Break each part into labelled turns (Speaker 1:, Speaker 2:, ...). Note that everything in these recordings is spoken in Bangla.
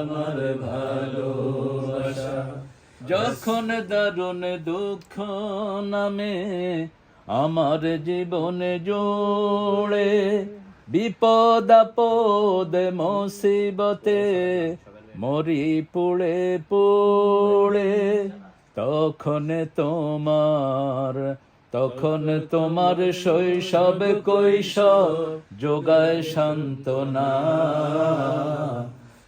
Speaker 1: আমার ভালোবাসা।
Speaker 2: যখন দারুণ দুঃখ নামে আমার জীবনে জোড়ে, বিপদ আপদ মুসিবতে মরি পুড়ে পুড়ে, তখন তোমার তখন তোমার শৈশব কৈশব যোগায় সান্ত্বনা।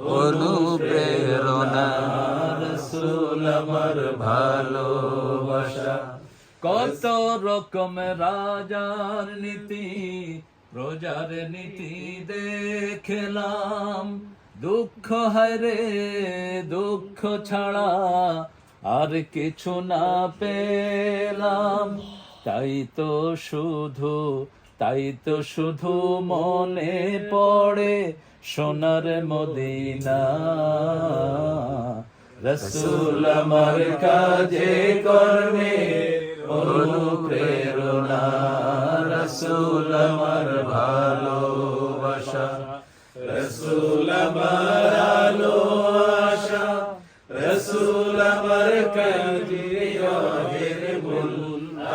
Speaker 2: অনুপ্রেরণা। রসুল আমার ভালোবাসা। কত রকম রাজার নীতি, প্রজার নীতি দেখলাম। দুঃখ হায়রে দুঃখ ছাড়া আর কিছু না পেলাম। তাই তো শুধু তাই তো শুধু মনে পড়ে সোনার মদিনা। রসুল আমার কাজে কর্মে অনুপ্রেরণা। রসুল আমার ভালোবাসা। রসুল আমার আলো আশা রসুল আমার মূল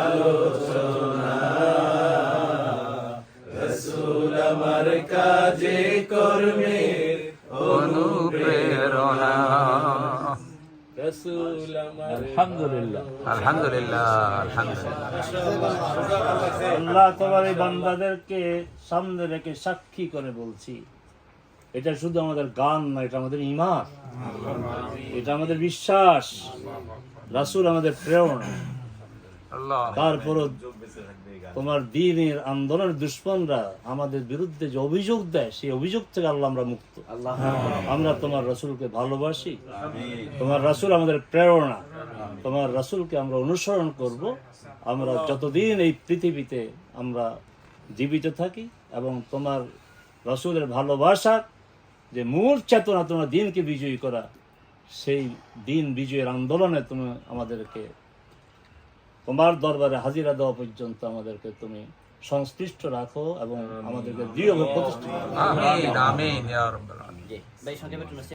Speaker 2: আলোচনা। আমার কাজে কর্মে
Speaker 3: অনুপ্রেরণা।
Speaker 2: আলহামদুলিল্লাহ
Speaker 3: আলহামদুলিল্লাহ আলহামদুলিল্লাহ।
Speaker 4: আল্লাহ তোমার এই বান্দাদেরকে সামনে রেখে সাক্ষী করে বলছি এটা শুধু আমাদের গান না এটা আমাদের ইমান এটা আমাদের বিশ্বাস রাসূল আমাদের প্রেরণা। তারপরও তোমার দিনের আন্দোলনের দুশ্মনরা আমাদের বিরুদ্ধে যে অভিযোগ দেয় সেই অভিযোগ থেকে আল্লাহ আমরা মুক্ত। আমরা তোমার রসুলকে ভালোবাসি। তোমার রসুল আমাদের প্রেরণা। তোমার রসুলকে আমরা অনুসরণ করব। আমরা যতদিন এই পৃথিবীতে আমরা জীবিত থাকি এবং তোমার রসুলের ভালোবাসার যে মূল চেতনা তোমার দিনকে বিজয়ী করা সেই দিন বিজয়ের আন্দোলনে তুমি আমাদেরকে তোমার দরবারে হাজিরা দেওয়া পর্যন্ত আমাদেরকে তুমি সংশ্লিষ্ট রাখো এবং আমাদেরকে দৃঢ়ভাবে প্রতিষ্ঠিত